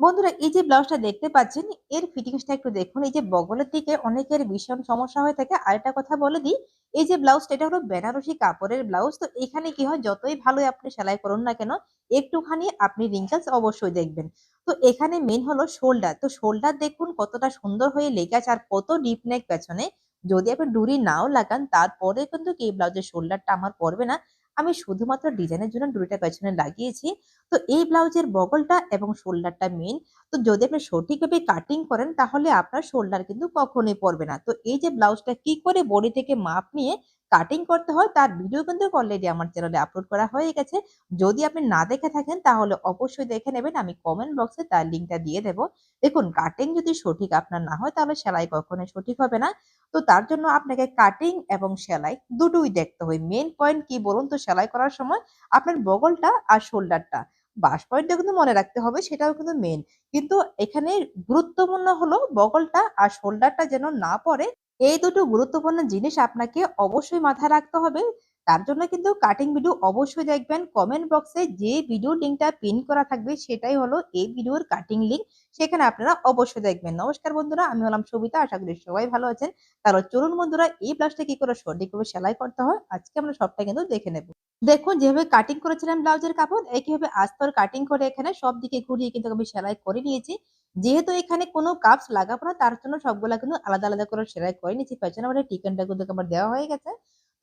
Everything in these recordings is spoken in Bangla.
বন্ধুরা, এই যে ব্লাউজটা দেখতে পাচ্ছেন, এর ফিটিংসটা একটু দেখুন। এই যে বগলের দিকে অনেকের ভীষণ সমস্যা হয়ে থাকে। আরেকটা কথা বলে দিই, এই যে ব্লাউজটা, এটা হলো বেনারসি কাপড়ের ব্লাউজ। তো এখানে কি হয়, যতই ভালো আপনি সেলাই করুন না কেন, একটুখানি আপনি রিঙ্কেলস অবশ্যই দেখবেন। তো এখানে মেন হলো শোল্ডার তো শোল্ডার দেখুন কতটা সুন্দর হয়ে লেগে আছে আর কত ডিপ নেক পেছনে। যদি আপনি ডুরি নাও লাগান, তারপরে কিন্তু এই ব্লাউজের শোল্ডারটা আমার পড়বে না। আমি শুধুমাত্র ডিজাইনের জন্য ডুরিটা পেছনে লাগিয়েছি। তো এই ব্লাউজের বগলটা এবং শোল্ডারটা মেন তো যদি আপনি সঠিকভাবে কাটিং করেন, তাহলে আপনার শোল্ডার কিন্তু কখনোই পড়বে না। তো এই যে ব্লাউজটা কি করে বডি থেকে মাপ নিয়ে কাটিং করতে হয়, তার ভিডিও কিন্তু অলরেডি আমার চ্যানেলে আপলোড করা হয়ে গেছে। যদি আপনি না দেখে থাকেন, তাহলে অবশ্যই দেখে নেবেন। আমি কমেন্ট বক্সে তার লিঙ্কটা দিয়ে দেবো। দেখুন কাটিং যদি সঠিক আপনার না হয়, তাহলে সেলাই কখনোই সঠিক হবে না। তো তার জন্য আপনাকে কাটিং এবং সেলাই দুটোই দেখতে হয়। মেন পয়েন্ট কি বলুন তো? সেলাই করার সময় আপনার বগলটা আর শোল্ডারটা বাস পয়েন্টটা কিন্তু মনে রাখতে হবে, সেটাও কিন্তু মেন কিন্তু এখানে গুরুত্বপূর্ণ হলো বগলটা আর শোল্ডারটা যেন না পড়ে, এই দুটো গুরুত্বপূর্ণ জিনিস আপনাকে অবশ্যই মাথায় রাখতে হবে। তার জন্য কিন্তু কাটিং ভিডিও অবশ্যই দেখবেন। কমেন্ট বক্সে যে ভিডিও লিঙ্কটা পিন করা থাকবে সেটাই হলো এই ভিডিওর কাটিং লিঙ্ক সেখানে আপনারা অবশ্যই দেখবেন। নমস্কার বন্ধুরা, আমি হলাম সবিতা। আশা করি সবাই ভালো আছেন। তাহলে চলুন বন্ধুরা, এই ব্লাউজটা কি করে সঠিকভাবে সেলাই করতে হয়, আজকে আমরা সবটা কিন্তু দেখে নেব। দেখুন, যেভাবে কাটিং করেছিলাম ব্লাউজের কাপড় একইভাবে আস্তর কাটিং করে এখানে সব দিকে ঘুরিয়ে কিন্তু আমি সেলাই করে নিয়েছি। যেহেতু এখানে কোনো কাপস লাগাবো না, তার জন্য সবগুলা কিন্তু আলাদা আলাদা করে সেলাই করে নিয়েছি। পেছনে আমার টিকেনটা কিন্তু আমার দেওয়া হয়ে গেছে।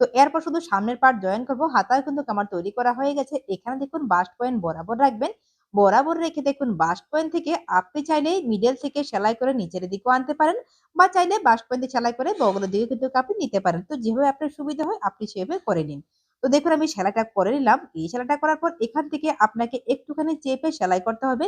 তো এরপর শুধু সামনের পার্ট জয়েন করব। হাতায় কিন্তু আমার তৈরি করা হয়ে গেছে। এখানে দেখুন বাস্ট পয়েন্ট বরাবর রাখবেন। বরাবর রেখে দেখুন বাস্ট পয়েন্ট থেকে আপনি চাইলে মিডল থেকে সেলাই করে নিচের দিকেও আনতে পারেন বা চাইলে বাস্ট পয়েন্ট সেলাই করে বগলের দিকে কিন্তু আপনি নিতে পারেন। তো যেভাবে আপনার সুবিধা হয়, আপনি সেভাবে করে নিন। তো দেখুন আমি সেলাইটা করে নিলাম। এই সেলাইটা করার পর এখান থেকে আপনাকে একটুখানি চেপে সেলাই করতে হবে।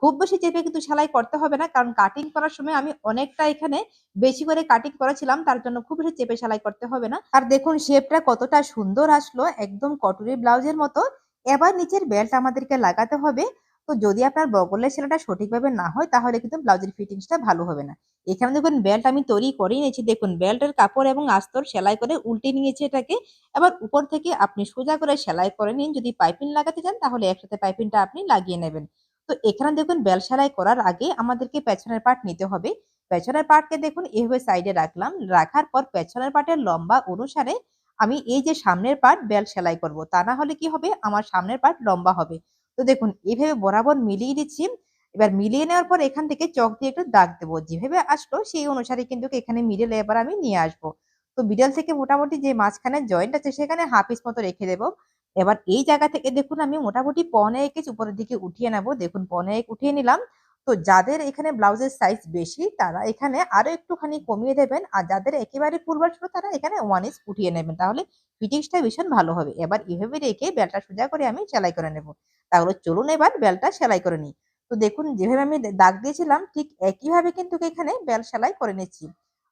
খুব বেশি চেপে কিন্তু সেলাই করতে হবে না। কারণ কাটিং করার সময় আমি অনেকটা এখানে বেশি করে কাটিং করেছিলাম, তার জন্য খুব বেশি চেপে সেলাই করতে হবে না। আর দেখুন শেপটা কতটা সুন্দর আসলো, একদম কটুরি ব্লাউজের মতো। এবার নিচের বেল্ট আমাদেরকে লাগাতে হবে। তো যদি আপনার বগলের সেলাইটা সঠিকভাবে না হয়, তাহলে কিন্তু ব্লাউজের ফিটিংসটা ভালো হবে না। এখানে দেখুন বেল্ট আমি তৈরি করে নিয়েছি। দেখুন বেল্টের কাপড় এবং আস্তর সেলাই করে উল্টে নিয়েছি এটাকে। এবার উপর থেকে আপনি সোজা করে সেলাই করে নিন। যদি পাইপিং লাগাতে চান, তাহলে একসাথে পাইপিংটা আপনি লাগিয়ে নেবেন। তো এখানে দেখুন বেল সেলাই করার আগে আমাদেরকে পেছনের পার্ট নিতে হবে। পেছনের পার্টকে দেখুন এভাবে সাইডে রাখলাম। রাখার পর পেছনের পার্টের লম্বা অনুসারে আমি এই যে সামনের পার্ট বেল সেলাই করব। তা না হলে কি হবে? আমার সামনের পার্ট লম্বা হবে। তো দেখুন এইভাবে বরাবর মিলিয়ে দিচ্ছি। এবার মিলিয়ে নেওয়ার পর এখান থেকে চক দিয়ে একটু দাগ দেবো। যেভাবে আসলো সেই অনুসারে কিন্তু এখানে মিডল এবার আমি নিয়ে আসব। তো মিডল থেকে মোটামুটি যে মাঝখানে জয়েন্ট আছে সেখানে হাফ ইস মতো রেখে দেবো। এবার এই জায়গা থেকে দেখুন আমি মোটামুটি পনে একেজ উপরের দিকে উঠিয়ে নেব। দেখুন পনে এক উঠিয়ে নিলাম। তো যাদের এখানে ব্লাউজের সাইজ বেশি, তারা এখানে আরও একটুখানি কমিয়ে দেবেন। আর যাদের একেবারে ফুলবার ছিল তারা এখানে ওয়ান ইঞ্চ উঠিয়ে নেবেন। তাহলে ফিটিংসটা ভীষণ ভালো হবে। এবার এভাবে রেখে বেলটা সোজা করে আমি সেলাই করে নেব। তাহলে চলুন এবার বেলটা সেলাই করে নিই। তো দেখুন যেভাবে আমি দাগ দিয়েছিলাম, ঠিক একইভাবে কিন্তু এখানে বেল সেলাই করে নিচ্ছি।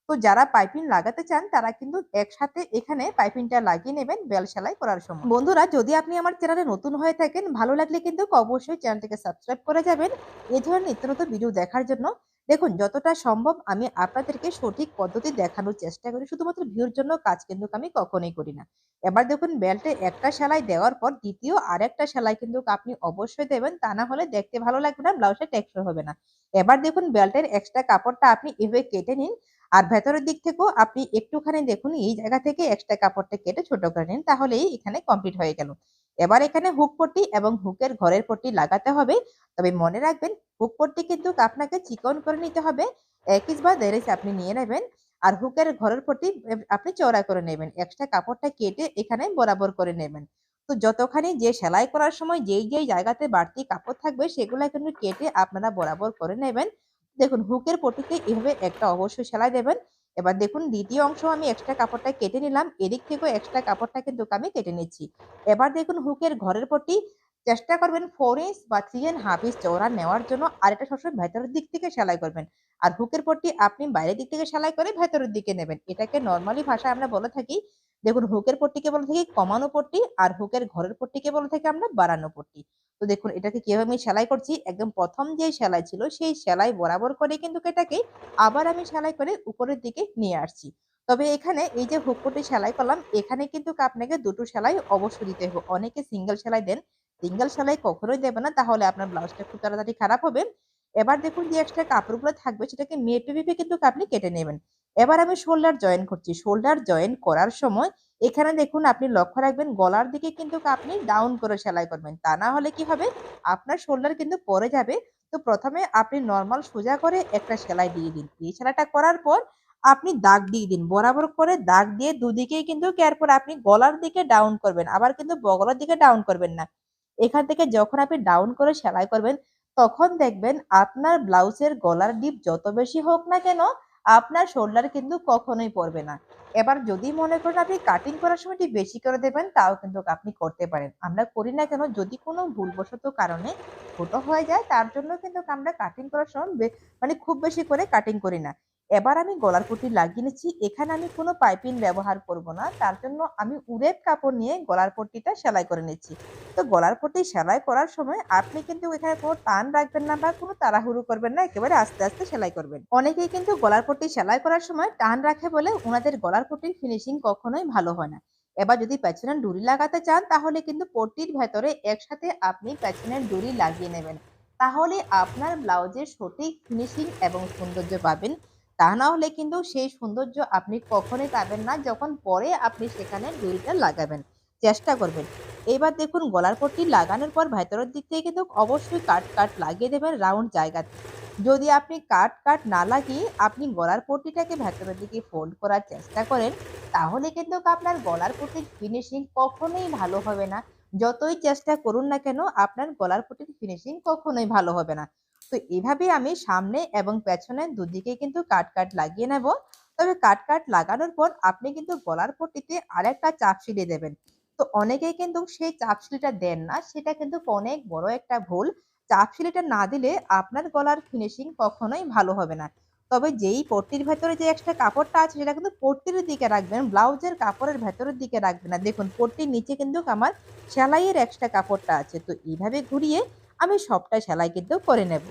তো যারা পাইপিং লাগাতে চান, তারা কিন্তু একসাথে এখানে পাইপিংটা লাগিয়ে নেবেন বেল সেলাই করার সময়। বন্ধুরা, যদি আপনি আমার চ্যানেলে নতুন হয়ে থাকেন, ভালো লাগলে কিন্তু অবশ্যই চ্যানেলটিকে সাবস্ক্রাইব করে যাবেন। এ ধরনের নিত্য নতুন ভিডিও দেখার জন্য দেখুন, যতটা সম্ভব আমি আপনাদেরকে সঠিক পদ্ধতি দেখানোর চেষ্টা করি। শুধুমাত্র ভিউর জন্য কাজ কিন্তু আমি কখনোই করি না। এবার দেখুন, বেল্টে একটা সেলাই দেওয়ার পর দ্বিতীয় আর একটা সেলাই কিন্তু আপনি অবশ্যই দেবেন। তা না হলে দেখতে ভালো লাগবে না, ব্লাউজটা টেক্সচার হবে না। এবার দেখুন, বেল্টের এক্সট্রা কাপড়টা আপনি এভাবে কেটে নিন। আর ভেতরের দিক থেকেও আপনি একটুখানি দেখুন, এই জায়গা থেকে এক্সট্রা কাপড়টা কেটে ছোট করে নিন, তাহলেই এখানে কমপ্লিট হয়ে গেল। এবার এখানে হুক পট্টি এবং হুকের ঘরের পট্টি লাগাতে হবে। তবে মনে রাখবেন হুক পট্টি কিন্তু আপনাকে চিকন করে নিতে হবে। এক ইঞ্চ বা দেড় আপনি নিয়ে নেবেন আর হুকের ঘরের পট্টি আপনি চওড়া করে নেবেন। এক্সট্রা কাপড়টা কেটে এখানে বরাবর করে নেবেন। তো যতখানি যে সেলাই করার সময় যেই যেই জায়গাতে বাড়তি কাপড় থাকবে, সেগুলো কিন্তু কেটে আপনারা বরাবর করে নেবেন। দেখুন হুকের পটিতে এভাবে একটা অবশ্যই সেলাই দেবেন। এবার দেখুন, দ্বিতীয় অংশ আমি এক্সট্রা কাপড়টা কেটে নিলাম। এদিক থেকেও এক্সট্রা কাপড়টা কিন্তু আমি কেটে নিচ্ছি। এবার দেখুন হুকের ঘরের পটি চেষ্টা করবেন ফোর ইঞ্চ বা থ্রি অ্যান্ড হাফ ইঞ্চ চৌড়া নেওয়ার জন্য আর এটা সবসময় ভেতরের দিক থেকে সেলাই করবেন। আর হুকের পট্টি আপনি বাইরের দিক থেকে সেলাই করে ভেতরের দিকে নেবেন। এটাকে নর্মালি ভাষায় আমরা বলে থাকি, দেখুন হুকের পট্টিকে বলে থাকি কমানো পট্টি আর হুকের ঘরের পট্টিকে বলে থাকি আমরা বাড়ানো পট্টি। তো দেখুন, এটাকে কীভাবে আমি সেলাই করছি? একদম প্রথম যে সেলাই ছিল, সেই সেলাই বরাবর করে কিন্তু এটাকে আবার আমি সেলাই করে উপরের দিকে নিয়ে আসছি। তবে এখানে এই যে হুক পট্টি সেলাই করলাম, এখানে কিন্তু আপনাকে দুটো সেলাই অবশ্যই দিতে হবে অনেকে সিঙ্গেল সেলাই দেন। সিঙ্গেল সেলাই কখনোই দেবে না, তাহলে আপনার ব্লাউজটা খুব তাড়াতাড়ি খারাপ হবে। এবার দেখুন যে এক্সট্রা কাপড়গুলো থাকবে, সেটাকে মেপে মেপে কিন্তু আপনি কেটে নেবেন। এবার আমি শোল্ডার জয়েন করছি। শোল্ডার জয়েন করার সময় এখানে দেখুন আপনি লক্ষ্য রাখবেন গলার দিকে কিন্তু আপনি ডাউন করে সেলাই করবেন। তা না হলে কি হবে? আপনার শোল্ডার কিন্তু পরে যাবে। তো প্রথমে আপনি নর্মাল সোজা করে একটা সেলাই দিয়ে দিন। এই সেলাইটা করার পর আপনি দাগ দিয়ে দিন। বরাবর করে দাগ দিয়ে দুদিকেই কিন্তু এরপর আপনি গলার দিকে ডাউন করবেন। আবার কিন্তু বগলার দিকে ডাউন করবেন না। এখান থেকে যখন আপনি ডাউন করে সেলাই করবেন, তখন দেখবেন আপনার ব্লাউজের গলার ডিপ যত বেশি হোক না কেন আপনার শোল্ডার কিন্তু কখনোই পড়বে না। এবার যদি মনে করেন আপনি কাটিং করার সময় একটু বেশি করে দেবেন, তাও কিন্তু আপনি করতে পারেন। আমরা করি না কেন, যদি কোনো ভুলবশত কারণে ছোটো হয়ে যায়, তার জন্য কিন্তু আমরা কাটিং করার সময় মানে খুব বেশি করে কাটিং করি না। এবার আমি গলার পট্টি লাগিয়ে নিচ্ছি। এখানে আমি কোনো পাইপিং ব্যবহার করব না। তার জন্য আমি উড়ের কাপড় নিয়ে গলার পট্টিটা সেলাই করে নিচ্ছি। তো গলার পট্টি সেলাই করার সময় আপনি কিন্তু এখানে কোনো টান রাখবেন না বা কোনো তাড়াহুড়ো করবেন না। একেবারে আস্তে আস্তে সেলাই করবেন। অনেকেই কিন্তু গলার পট্টি সেলাই করার সময় টান রাখে বলে ওনাদের গলার পট্টির ফিনিশিং কখনোই ভালো হয় না। এবার যদি পেছনের ডুরি লাগাতে চান, তাহলে কিন্তু পট্টির ভেতরে একসাথে আপনি পেছনের ডুরি লাগিয়ে নেবেন। তাহলে আপনার ব্লাউজের সঠিক ফিনিশিং এবং সৌন্দর্য পাবেন। তা না হলে কিন্তু সেই সৌন্দর্য আপনি কখনোই পাবেন না যখন পরে আপনি সেখানে ডুরিটা লাগাবেন। চেষ্টা করবেন। এবার দেখুন, গলার পট্টি লাগানোর পর ভেতরের দিক থেকে কিন্তু অবশ্যই কাট কাট লাগিয়ে দেবেন রাউন্ড জায়গাতে। যদি আপনি কাট কাট না লাগিয়ে আপনি গলার পট্টিটাকে ভেতরের দিকে ফোল্ড করার চেষ্টা করেন, তাহলে কিন্তু আপনার গলার পট্টির ফিনিশিং কখনোই ভালো হবে না। যতই চেষ্টা করুন না কেন, আপনার গলার পট্টির ফিনিশিং কখনোই ভালো হবে না। তো এভাবে আমি সামনে এবং পেছনে দুদিকে কিন্তু কাট কাট লাগিয়ে নেব। তবে কাট কাট লাগানোর পর আপনি কিন্তু গলার পট্টিতে আরেকটা চাপ সিলিয়ে দেবেন। তো অনেকেই কিন্তু সেই চাপ সিলিটা দেন না, সেটা কিন্তু অনেক বড় একটা ভুল। চাপ সিলিটা না দিলে আপনার গলার ফিনিশিং কখনোই ভালো হবে না। তবে যেই পট্টির ভেতরে যে এক্সট্রা কাপড়টা আছে, সেটা কিন্তু পট্টির দিকে রাখবেন, ব্লাউজের কাপড়ের ভেতরের দিকে রাখবেন। না দেখুন, পট্টির নিচে কিন্তু আমার সেলাইয়ের এক্সট্রা কাপড়টা আছে। তো এইভাবে ঘুরিয়ে আমি সবটা সেলাই কিন্তু করে নেব।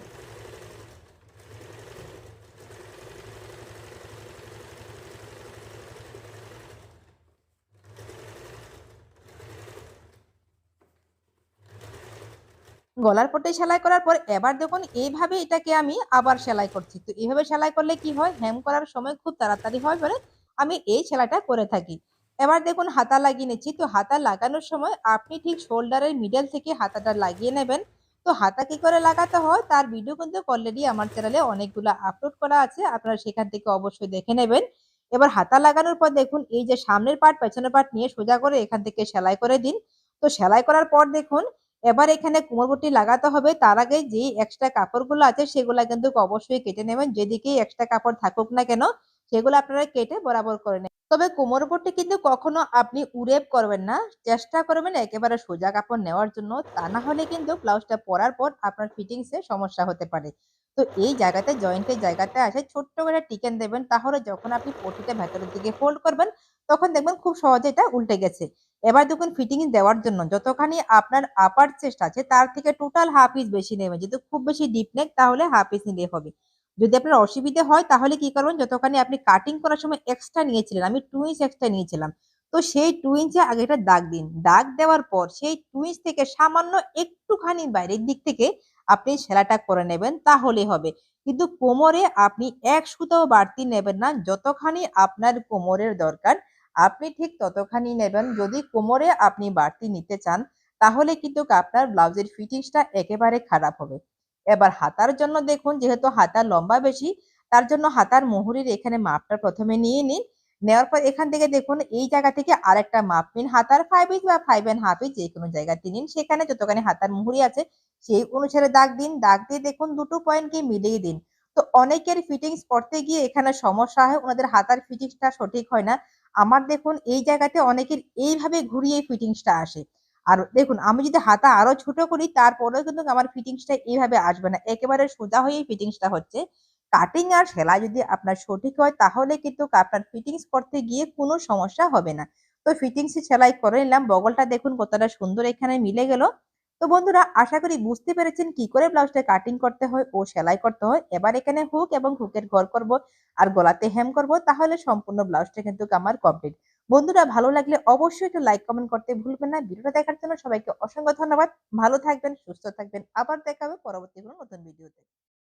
গলার পটে সেলাই করার পর এবার দেখুন এইভাবে এটাকে আমি আবার সেলাই করছি। তো এইভাবে সেলাই করলে কি হয়? হ্যাম করার সময় খুব তাড়াতাড়ি হয় বলে আমি এই সেলাইটা করে থাকি। এবার দেখুন হাতা লাগিয়ে নিচ্ছি। তো হাতা লাগানোর সময় আপনি ঠিক শোল্ডারের মিডল থেকে হাতাটা লাগিয়ে নেবেন। তো হাতা কি করে লাগাতে হয়? তার ভিডিও কিন্তু অলরেডি আমার চ্যানেলে অনেকগুলো আপলোড করা আছে, আপনারা সেখান থেকে অবশ্যই দেখে নেবেন। এবার হাতা লাগানোর পর দেখুন, এই যে সামনের পার্ট পেছনের পার্ট নিয়ে সোজা করে এখান থেকে সেলাই করে দিন। তো সেলাই করার পর দেখুন, এবার এখানে কোমরপট্টি লাগাতে হবে। তার আগে যে এক্সট্রা কাপড়গুলো আছে, সেগুলো কিন্তু অবশ্যই কেটে নেবেন। যেদিকেই এক্সট্রা কাপড় থাকুক না কেন, সেগুলো আপনারা কেটে বরাবর করে নেবেন। তবে কোমরপট্টি কিন্তু কখনো আপনি উড়েপ করবেন না, চেষ্টা করবেন একেবারে সোজা কাপড় নেওয়ার জন্য। তা না হলে কিন্তু ব্লাউজটা পরার পর আপনার ফিটিংসে সমস্যা হতে পারে। তো এই জায়গাতে জয়েন্টের জায়গাতে আসে ছোট্ট করে টিকেন দেবেন। তাহলে যখন আপনি পটিটা ভেতরের দিকে ফোল্ড করবেন, তখন দেখবেন খুব সহজে এটা উল্টে গেছে। এবার দেখুন ফিটিং দেওয়ার জন্য যতখানি আপনার আপার চেস্ট আছে, তার থেকে টোটাল হাফ ইস বেশি নেবেন। যদি খুব বেশি ডিপ নেক তাহলে হাফ ইস নিলে হবে। যদি আপনার অসুবিধে হয়, তাহলে কি করবেন? যতখানি আপনি কাটিং করার সময় এক্সট্রা নিয়েছিলেন, আমি টু ইঞ্চ এক্সট্রা নিয়েছিলাম। তো সেই টু ইঞ্চে আগে একটা দাগ দিন। দাগ দেওয়ার পর সেই টু ইঞ্চ থেকে সামান্য একটুখানি বাইরের দিক থেকে আপনি সেলাটা করে নেবেন তাহলে হবে। কিন্তু কোমরে আপনি এক সুতাও বাড়তি নেবেন না, যতখানি আপনার কোমরের দরকার, আপনি ঠিক ততখানি নেবেন। যদি কোমরে আপনি বাড়তি নিতে চান, তাহলে কিন্তু আপনার ব্লাউজের ফিটিংসটা একেবারে খারাপ হবে। এবার হাতার জন্য দেখুন, যেহেতু হাতার লম্বা বেশি, তার জন্য হাতার মুহুরির এখানে মাপটা প্রথমে নিয়ে নিন। নেওয়ার পর এখান থেকে দেখুন, এই জায়গা থেকে আরেকটা মাপ নিন। হাতার ফাইভ ইঞ্চ বা ফাইভ অ্যান্ড হাফ ইঞ্চ যে কোনো জায়গাতে নিন। সেখানে যতখানি হাতার মুহুরি আছে, সেই অনুসারে দাগ দিন। দাগ দিয়ে দেখুন, দুটো পয়েন্টকে মিলিয়ে দিন। তো অনেকের ফিটিংস করতে গিয়ে এখানে সমস্যা হয়, ওনাদের হাতার ফিটিংসটা সঠিক হয় না। আমার দেখুন, এই জায়গাতে অনেকের এইভাবে ঘুরিয়ে ফিটিংসটা আসে। আর দেখুন, আমি যদি হাতা আরও ছোট করি, তারপরেও কিন্তু আমার ফিটিংসটা এইভাবে আসবে না। একেবারে সোজা হয়েই ফিটিংসটা হচ্ছে। কাটিং আর সেলাই যদি আপনার সঠিক হয়, তাহলে কিন্তু আপনার ফিটিংস করতে গিয়ে কোনো সমস্যা হবে না। তো ফিটিংস সেলাই করে নিলাম। বগলটা দেখুন কতটা সুন্দর এখানে মিলে গেল। তো বন্ধুরা, আশা করি বুঝতে পেরেছেন কি করে ব্লাউজটা কাটিং করতে হয় ও সেলাই করতে হয়। এবার এখানে হুক এবং হুকের ঘর করব আর গলাতে হেম করব। তাহলে সম্পূর্ণ ব্লাউজটা কিন্তু আমার কমপ্লিট বন্ধুরা, ভালো লাগলে অবশ্যই একটু লাইক কমেন্ট করতে ভুলবেন না। ভিডিওটা দেখার জন্য সবাইকে অসংখ্য ধন্যবাদ। ভালো থাকবেন, সুস্থ থাকবেন। আবার দেখা হবে পরবর্তী কোনো নতুন ভিডিওতে